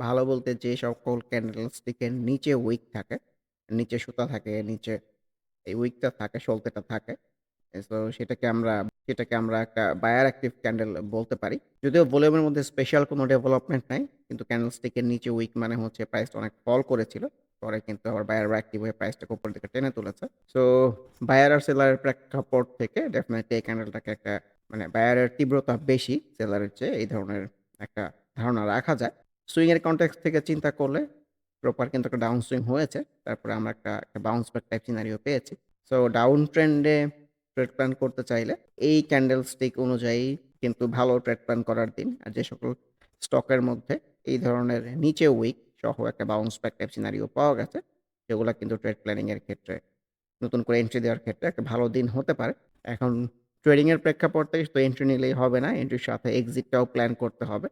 ভালো বলতে যে সকল ক্যান্ডেলস্টিকের নিচে উইক থাকে, নিচে সুতা থাকে, নিচে এই উইকটা থাকে, সলতেটা থাকে। সো সেটাকে আমরা সেটাকে আমরা একটা বায়ার অ্যাক্টিভ ক্যান্ডেল বলতে পারি। যদিও ভলিউমের মধ্যে স্পেশাল কোনো ডেভেলপমেন্ট নাই। কিন্তু ক্যান্ডেলস্টিকের নিচে উইক মানে হচ্ছে প্রাইসটা অনেক ফল করেছিল। পরে কিন্তু আবার বায়াররা অ্যাক্টিভ হয়ে প্রাইসটাকে উপরের দিকে টেনে তুলেছে। সো বায়ার আর সেলারের প্রেক্ষাপট থেকে ডেফিনিটলি এই ক্যান্ডেলটাকে একটা মানে বায়ারের তীব্রতা বেশি সেলারের চেয়ে এই ধরনের একটা ধারণা রাখা যায়। সুইং এর কনটেক্সট থেকে চিন্তা করলে প্রপার কিন্তু একটা ডাউন সুইং হয়েছে। তারপরে আমরা একটা, একটা বাউন্স ব্যাক টাইপ সিনারিও পেয়েছি। সো ডাউন ট্রেন্ডে ট্রেড প্ল্যান করতে চাইলে এই ক্যান্ডেল স্টিক অনুযায়ী কিন্তু ভালো ট্রেড প্ল্যান করার দিন। আর যে সকল স্টকের মধ্যে এই ধরনের নিচে উইক সহ একটা বাউন্স ব্যাক টাইপ সিনারিও পাওয়া গেছে, সেগুলো কিন্তু ট্রেড প্ল্যানিংয়ের ক্ষেত্রে নতুন করে এন্ট্রি দেওয়ার ক্ষেত্রে একটা ভালো দিন হতে পারে। এখন ট্রেডিং এর প্রেক্ষাপট থেকে তো এন্ট্রি নিলেই হবে না, এন্ট্রির সাথে এক্সিটটাও প্ল্যান করতে হবে।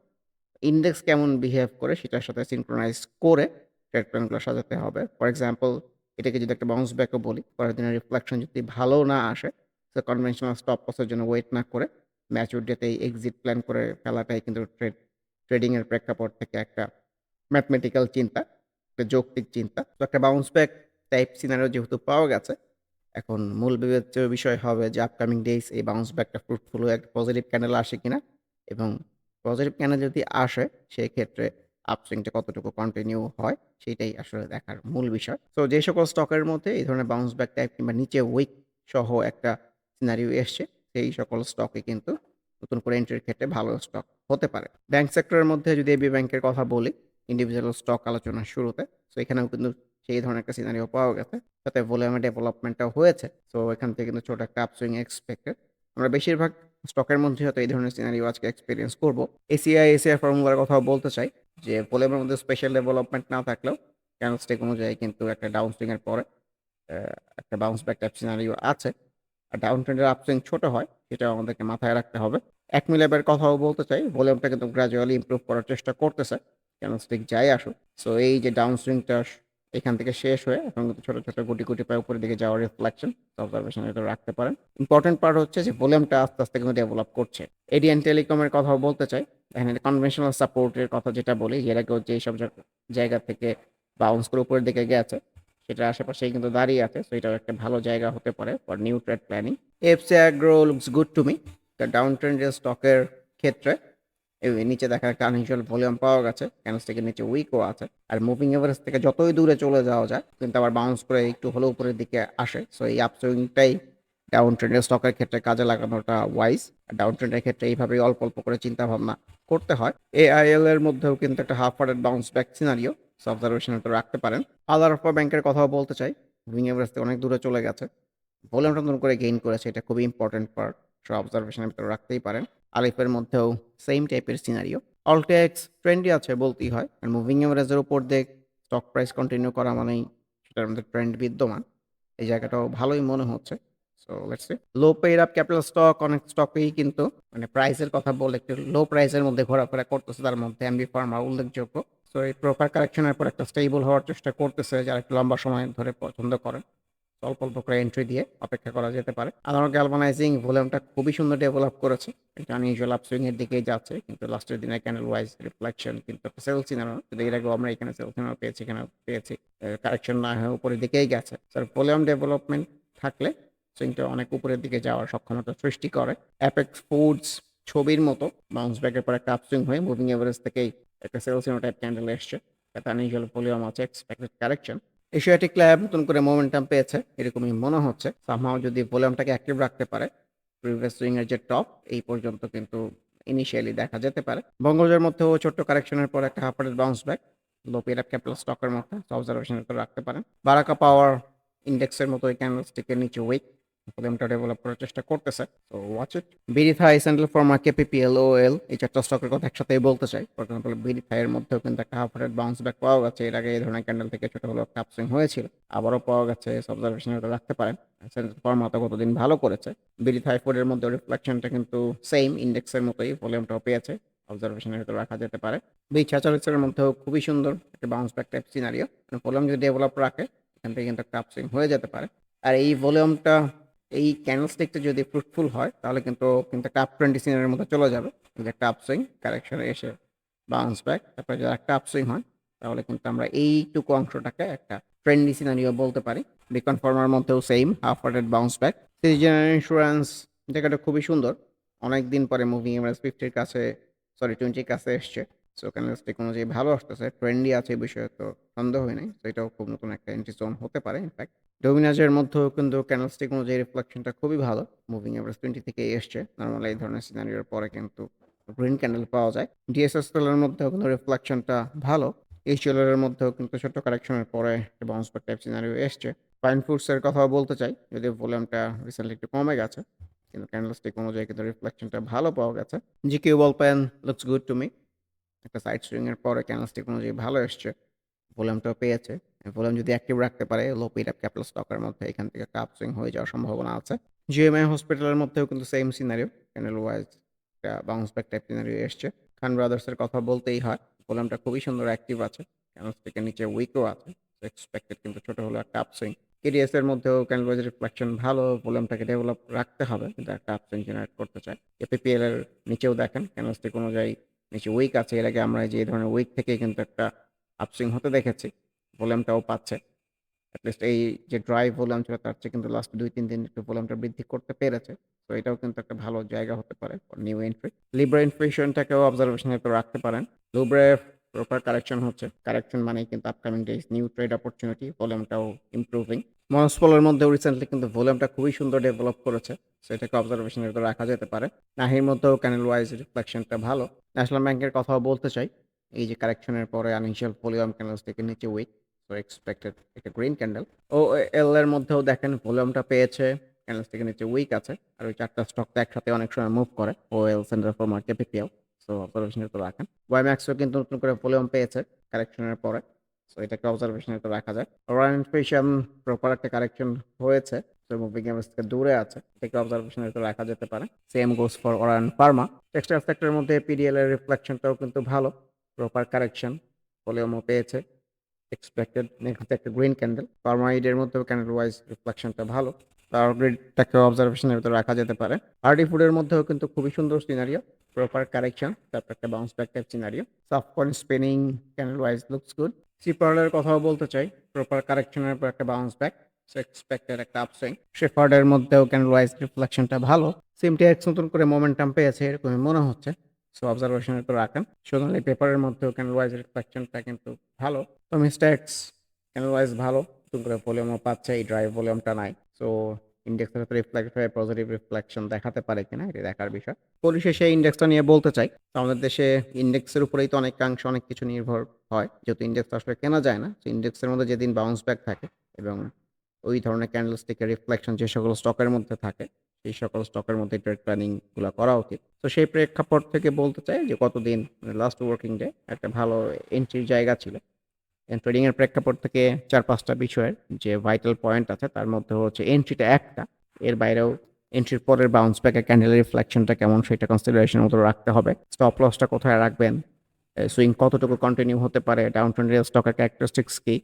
ইন্ডেক্স কেমন বিহেভ করে সেটার সাথে সিনক্রোনাইজ করে ট্রেড প্ল্যানগুলো সাজাতে হবে। ফর এক্সাম্পল এটাকে যদি একটা বাউন্স ব্যাকও বলি, পরের দিনের রিফ্লেকশন যদি ভালো না আসে, তো কনভেনশনাল স্টপ লসের জন্য ওয়েট না করে ম্যাচুর ডেতেই এক্সিট প্ল্যান করে ফেলাটাই কিন্তু ট্রেড ট্রেডিংয়ের প্রেক্ষাপট থেকে একটা ম্যাথমেটিক্যাল চিন্তা, একটা যৌক্তিক চিন্তা। তো একটা বাউন্স ব্যাক টাইপ সিনারিও যেহেতু পাওয়া গেছে, এখন মূল বিবেচ্য বিষয় হবে যে আপকামিং ডেইজ এই বাউন্স ব্যাকটা ফ্রুটফুল হয়ে একটা পজিটিভ ক্যান্ডেল আসে কিনা এবং পজিটিভ ক্যান্ডেল যদি আসে সেক্ষেত্রে আপসুইংটা কতটুকু কন্টিনিউ হয় সেটাই আসলে দেখার মূল বিষয়। তো যে সকল স্টকের মধ্যে এই ধরনের বাউন্স ব্যাক টাইপ কিংবা নিচে উইক সহ একটা সিনারিও এসছে, সেই সকল স্টকে কিন্তু নতুন করে এন্ট্রির ক্ষেত্রে ভালো স্টক হতে পারে। ব্যাংক সেক্টরের মধ্যে যদি এবি ব্যাংকের কথা বলি, ইন্ডিভিজুয়াল স্টক আলোচনার শুরুতে, তো এখানেও কিন্তু সেই ধরনের একটা সিনারিও পাওয়া গেছে। সাথে ভলিউমের ডেভেলপমেন্টটাও হয়েছে। তো এখান থেকে কিন্তু ছোট একটা আপসুইং এক্সপেক্টেড। আমরা বেশিরভাগ স্টকের মধ্যে হয়তো এই ধরনের সিনারিও আজকে এক্সপেরিয়েন্স করব। এসিআই, এসিআই ফর্মুলার কথাও বলতে চাই যে ভলিউমের মধ্যে স্পেশাল ডেভেলপমেন্ট না থাকলেও ক্যান্ডেলস্টিক অনুযায়ী কিন্তু একটা ডাউন সুইং এর পরে একটা বাউন্স ব্যাক টাইপ সিনারিও আছে। আর ডাউন ট্রেন্ডের আপসুইং ছোট হয়, সেটাও আমাদেরকে মাথায় রাখতে হবে। এক ল্যাবের কথাও বলতে চাই, ভলিউমটা কিন্তু গ্র্যাজুয়ালি ইমপ্রুভ করার চেষ্টা করতেছে। ক্যান্ডেলস্টিক যাই আসুক। সো এই যে ডাউন সুইংটা এখান থেকে শেষ হয়ে এখন কিন্তু ছোট, ছোট গুটি, গুটি পায়ে উপরের দিকে যাওয়ার রিফ্লেকশন অবজারভেশন এটা রাখতে পারেন। ইম্পোর্টেন্ট পার্ট হচ্ছে যে ভলিউমটা আস্তে, আস্তে কিন্তু ডেভেলপ করছে। এডিয়ান টেলিকমের কথাও বলতে চাই। এখানে কনভেনশনাল সাপোর্টের কথা যেটা বলি, এর আগেও যেসব জায়গা থেকে বাউন্স করে উপরের দিকে গেছে, সেটার আশেপাশেই কিন্তু দাঁড়িয়ে আছে। সো এটাও একটা ভালো জায়গা হতে পারে for new trade planning. FC Agro looks good to me. The down ট্রেন্ডের স্টকের ক্ষেত্রে নিচে দেখা একটা আনইউজুয়াল ভলিউম পাওয়া গেছে। ক্যান্ডেলস্টিকের নিচে উইকও আছে। আর মুভিং এভারেজ থেকে যতই দূরে চলে যাওয়া যায়, কিন্তু আবার বাউন্স করে একটু হলেও উপরের দিকে আসে। সো এই আপসুইংটাই ডাউন ট্রেন্ডের স্টকের ক্ষেত্রে কাজে লাগানোটা ওয়াইজ। আর ডাউন ট্রেন্ডের ক্ষেত্রে এইভাবেই অল্প, অল্প করে চিন্তা ভাবনা করতে হয়। এআইএল এর মধ্যেও কিন্তু একটা half hearted bounce back scenario observation তো রাখতে পারেন। আলারাফা ব্যাংকের কথাও বলতে চাই। মুভিং এভারেজ থেকে অনেক দূরে চলে গেছে। ভলিউমটা নতুন করে গেইন করেছে। এটা খুবই ইম্পোর্টেন্ট পার্ট। অবজারভেশনের ভিতরে রাখতেই পারেন। আলিফের মধ্যেও সেম টাইপের সিনারিও। অলটেক্স ট্রেন্ডই আছে বলতেই হয়। আর মুভিং এভারেজের উপর দিয়ে স্টক প্রাইস কন্টিনিউ করা মানেই সেটার মধ্যে ট্রেন্ড বিদ্যমান। এই জায়গাটাও ভালোই মনে হচ্ছে। So let's low paid up capital stock অনেক স্টকেই কিন্তু মানে প্রাইসের কথা বলে একটু লো প্রাইসের মধ্যে ঘোরাফেরা করতেছে, তার মধ্যে এমবি ফার্মা উল্লেখযোগ্য সো এই প্রপার কারেকশনের পর একটা স্টেবল হওয়ার চেষ্টা করতেছে, যারা একটু লম্বা সময় ধরে পছন্দ করেন অল্প অল্প করে এন্ট্রি দিয়ে অপেক্ষা করা যেতে পারে। আদার গ্যালভানাইজিং ভলিউমটা খুবই সুন্দর ডেভেলপ করেছে। এটা আনইউজুয়াল আপসুইং এর দিকেই যাচ্ছে, কিন্তু লাস্টের দিনে ক্যান্ডেল ওয়াইজ রিফ্লেকশন কিন্তু সেল সিনেমা যদি এর আগে আমরা এখানে সেল সিনেমা পেয়েছি এখানে পেয়েছি কারেকশন না হয়ে উপরের দিকেই গেছে। স্যার ভলিউম ডেভেলপমেন্ট থাকলে সুইংটা অনেক উপরের দিকে যাওয়ার সক্ষমতা সৃষ্টি করে। অ্যাপেক্স ফুডস ছবির মতো বাউন্স ব্যাকের পর একটা আপসুইং হয়ে মুভিং এভারেজ থেকেই একটা সেল সিনেমা টাইপ ক্যান্ডেল এসছে। একটা আনইউজুয়াল ভলিউম আছে এক্সপেক্টেড কারেকশন এশিয়াটিক ক্লাব নতুন করে মোমেন্টাম পেয়েছে, এরকমই মনে হচ্ছে। সামহাও যদি ভলিউমটাকে অ্যাক্টিভ রাখতে পারে প্রিভিয়াস এর যে টপ এই পর্যন্ত কিন্তু ইনিশিয়ালি দেখা যেতে পারে। বঙ্গজের মধ্যেও ছোট্ট কারেকশনের পর একটা হাফারের bounce back low paid capital স্টকের মধ্যে অবজারভেশনের করে রাখতে পারেন। বারাকা পাওয়ার ইন্ডেক্সের মতো এই ক্যান্ডেলস্টিকের নিচে উইক ভলিউমটা ডেভেলপ করার চেষ্টা করতেছে। তো ওয়াচ ইট বিরিথাই সেন্ট্রাল ফর্মা কেপিপিএল ও এল এই চারটা স্টকের কথা একসাথেই বলতে চাই। ফর এক্সাম্পল বিরিথাইয়ের মধ্যেও কিন্তু একটা হাফ রেট বাউন্স ব্যাক পাওয়া গেছে। এর আগে এই ধরনের ক্যান্ডেল থেকে ছোট হলো একটা হয়েছিল। আবারও পাওয়া গেছে অবজারভেশনের রাখতে পারেন। সেন্ট্রাল ফর্মা তো কতদিন ভালো করেছে। বিরিথাই ফুডের মধ্যে রিফ্লেকশনটা কিন্তু সেম ইন্ডেক্সের মতোই ভলিউমটাও পেয়েছে। অবজারভেশনের ভিতরে রাখা যেতে পারে। বিচ হাচারিক্সের মধ্যেও খুবই সুন্দর একটা bounce back type scenario volume যদি ডেভেলপ রাখে, এখান থেকে কিন্তু একটা হয়ে যেতে পারে। আর এই ভলিউমটা এই ক্যান্ডেলস্টিকটা যদি ফ্রুটফুল হয়, তাহলে কিন্তু কিন্তু একটা আপ টোয়েন্টি সিনের মধ্যে চলে যাবে। যে একটা আপসুইং কারেকশনে এসে বাউন্স ব্যাক তারপরে যদি একটা আপসুইং হয়, তাহলে কিন্তু আমরা এইটুকু অংশটাকে একটা ট্রেন্ডি সিনারিও বলতে পারি। বিকন ফর্মার মধ্যেও same half hearted bounce back citizen insurance জায়গাটা খুবই সুন্দর। অনেক দিন পরে মুভিং এমএস ফিফটির কাছে সরি টোয়েন্টির কাছে এসছে। সো ক্যান্ডেলস্টিক অনুযায়ী ভালো আসতেছে ট্রেন্ডি আছে এই বিষয়ে তো সন্দেহই নেই। তো এটাও খুব নতুন একটা এন্ট্রি জোন হতে পারে ইনফ্যাক্ট ডোমিনাজের মধ্যেও কিন্তু ক্যান্ডেলস্টিক অনুযায়ী রিফ্লেকশনটা খুবই ভালো। মুভিং এভারেজ টোয়েন্টি থেকে এসছে। নর্মাল এই ধরনের সিনারিওর পরে কিন্তু গ্রিন ক্যান্ডেল পাওয়া যায়। ডিএসএসএল এর মধ্যেও কিন্তু রিফ্লেকশনটা ভালো। এইচএল এর মধ্যেও কিন্তু ছোট্ট কারেকশনের পরে একটা বাউন্স ব্যাক টাইপ সিনারিও এসছে। ফাইন ফুডসের কথা বলতে চাই যদি ভলিউমটা রিসেন্টলি একটু কমে গেছে, কিন্তু ক্যান্ডেলস্টিক অনুযায়ী কিন্তু রিফ্লেকশনটা ভালো পাওয়া গেছে। GQ ball pen looks good to me একটা সাইড সুইং এর পরে ক্যান্ডেলস্টিক অনুযায়ী ভালো এসছে। ভলিউমটাও পেয়েছে। ভলিউম যদি অ্যাক্টিভ রাখতে পারে লো পিড আপ ক্যাপিটাল স্টকের মধ্যে এখান থেকে একটা সুইং হয়ে যাওয়ার সম্ভাবনা আছে। জিএমআই হসপিটালের মধ্যেও কিন্তু সেম সিনারিও ক্যান্ডেল ওয়াইজ একটা বাউন্স ব্যাক টাইপ সিনারিও এসছে। খান ব্রাদার্সের কথা বলতেই হয় ভলিউমটা খুবই সুন্দর অ্যাক্টিভ আছে ক্যান্ডেলস্টিকের নিচে উইকও আছে এক্সপেক্টেড কিন্তু ছোট হলো একটা আপসুইং কেডিএস এর মধ্যেও ক্যান্ডেল রিফ্লেকশন ভালো ভলিউমটাকে ডেভেলপ রাখতে হবে কিন্তু একটা আপসুইং জেনারেট করতে চায়। এপিপিএল এর নিচেও দেখেন ক্যান্ডেলস্টিক অনুযায়ী নিচে উইক আছে, এর আগে আমরা যে ধরনের উইক থেকে কিন্তু একটা আপসুইং হতে দেখেছি, ভলিউমটাও পাচ্ছে। অ্যাটলিস্ট এই যে ড্রাই ভলিউম ছিল, তার চেয়ে কিন্তু লাস্ট দুই, তিন দিন একটু ভলিউমটা বৃদ্ধি করতে পেরেছে। তো এটাও কিন্তু একটা ভালো জায়গা হতে পারে নিউ এন্ট্রি লিব্রা অবজারভেশন করে রাখতে পারেন। লুব্রে প্রপার কারেকশন হচ্ছে। কারেকশন মানে কিন্তু upcoming days new trade opportunity ভলিউমটাও improving মনস্পলের মধ্যেও রিসেন্টলি কিন্তু ভলিউমটা খুবই সুন্দর ডেভেলপ করেছে। সেটাকে অবজারভেশন করে রাখা যেতে পারে। নাহির মধ্যেও ক্যানেল ওয়াইজ রিফ্লেকশনটা ভালো। ন্যাশনাল ব্যাংকের কথাও বলতে চাই। এই যে কারেকশনের পরে আনইনিশিয়াল ভলিউম ক্যান্ডেলস থেকে নিচে উইক সো এক্সপেক্টেড একটা গ্রিন ক্যান্ডেল ও এল এর মধ্যেও দেখেন ভলিউমটা পেয়েছে ক্যান্ডেলস থেকে নিচে উইক আছে, আর ওই চারটা স্টক তো একসাথে অনেক সময় মুভ করে O L center for market PPL so অবজারভেশনের তো রাখেন। ওয়াইম্যাক্সও কিন্তু নতুন করে ভলিউম পেয়েছে কারেকশনের পরে সো এটাকে অবজারভেশনের তো রাখা যায়। রয়্যাল ফেশন প্রপার একটা কারেকশন হয়েছে তো মুভিং এমএস থেকে দূরে আছে, এটাকে অবজারভেশনের তো রাখা যেতে পারে। Same goes for Orion pharma textile সেক্টরের মধ্যে পিডিএল এর রিফ্লেকশনটাও কিন্তু ভালো। প্রপার কারেকশন ভলিউমও পেয়েছে এক্সপেক্টেড নেক্সট একটা গ্রিন ক্যান্ডেল ফার্মাইডের মধ্যেও ক্যান্ডেল ওয়াইজ রিফ্লেকশনটা ভালো পাওয়ার গ্রিডটাকে অবজারভেশনের ভিতরে রাখা যেতে পারে। আরডি ফুডের মধ্যেও কিন্তু খুবই সুন্দর সিনারিও প্রপার কারেকশন তারপর একটা bounce back type scenario সফটকয়েন spinning candle wise looks good সিপার্লের কথাও বলতে চাই প্রপার কারেকশনের পর একটা বাউন্স ব্যাক এক্সপেক্টেড একটা আপসুইং শেফার্ডের মধ্যেও ক্যান্ডেল ওয়াইজ রিফ্লেকশনটা ভালো সিমটিএক্স নতুন করে মোমেন্টাম পেয়েছে, এরকমই মনে হচ্ছে। সো অবজারভেশনের তো রাখেন। সোনালি পেপারের মধ্যেও ক্যান্ডেল ওয়াইজ কিন্তু ভালো। তো মিস্টেক্স ক্যান্ডেল ওয়াইজ ভালো। নতুন করে ভলিউমও পাচ্ছে, এই ড্রাইভ ভলিউমটা নাই। সো ইন্ডেক্সের সাথে রিফ্লেক্ট হয়ে পজিটিভ রিফ্লেকশন দেখাতে পারে কিনা, এটি দেখার বিষয়। পরিশেষে ইন্ডেক্সটা নিয়ে বলতে চাই, তো আমাদের দেশে ইন্ডেক্সের উপরেই তো অনেকাংশ অনেক কিছু নির্ভর হয়। যেহেতু ইন্ডেক্স আসলে কেনা যায় না ইন্ডেক্সের মধ্যে যেদিন বাউন্স ব্যাক থাকে এবং ওই ধরনের ক্যান্ডেলস্টিকের রিফ্লেকশন যে সকল স্টকের মধ্যে থাকে সেই সকল স্টকের মধ্যে ট্রেড প্ল্যানিংগুলো করা উচিত। তো সেই প্রেক্ষাপট থেকে বলতে চাই যে কতদিন লাস্ট ওয়ার্কিং ডে একটা ভালো এন্ট্রির জায়গা ছিল। ট্রেডিংয়ের প্রেক্ষাপট থেকে চার পাঁচটা বিষয়ের যে ভাইটাল পয়েন্ট আছে, তার মধ্যে হচ্ছে এন্ট্রিটা একটা। এর বাইরেও এন্ট্রির পরের বাউন্স ব্যাকের ক্যান্ডেলের রিফ্লেকশনটা কেমন সেটা কনসিডারেশন মতো রাখতে হবে। স্টপ লসটা কোথায় রাখবেন? সুইং কতটুকু কন্টিনিউ হতে পারে? ডাউন ট্রেন্ডের স্টকের ক্যারেক্টারিস্টিক্স কি?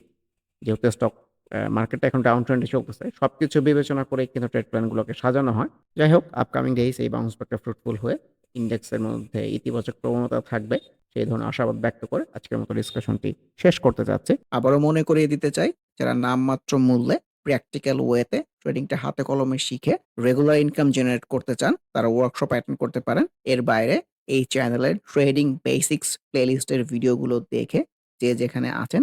যেহেতু স্টক মার্কেটটা এখন ডাউন ট্রেন্ডে চলতেছে। সব কিছু বিবেচনা করে কিন্তু ট্রেড প্ল্যানগুলোকে সাজানো হয়। যাই হোক আপকামিং ডেইস এই বাউন্স ব্যাকটা ফ্রুটফুল হয়ে ইন্ডেক্সের মধ্যে ইতিবাচক প্রবণতা থাকবে, সেই ধরনের আশাবাদ ব্যক্ত করে আজকের মতো ডিসকাশনটি শেষ করতে চাচ্ছি আবারও মনে করিয়ে দিতে চাই, যারা নামমাত্র মূল্যে প্র্যাকটিক্যাল ওয়েতে ট্রেডিংটা হাতে কলমে শিখে রেগুলার ইনকাম জেনারেট করতে চান, তারা ওয়ার্কশপ অ্যাটেন্ড করতে পারেন। এর বাইরে এই চ্যানেলের ট্রেডিং বেসিক্স প্লেলিস্টের ভিডিওগুলো দেখে যে যেখানে আছেন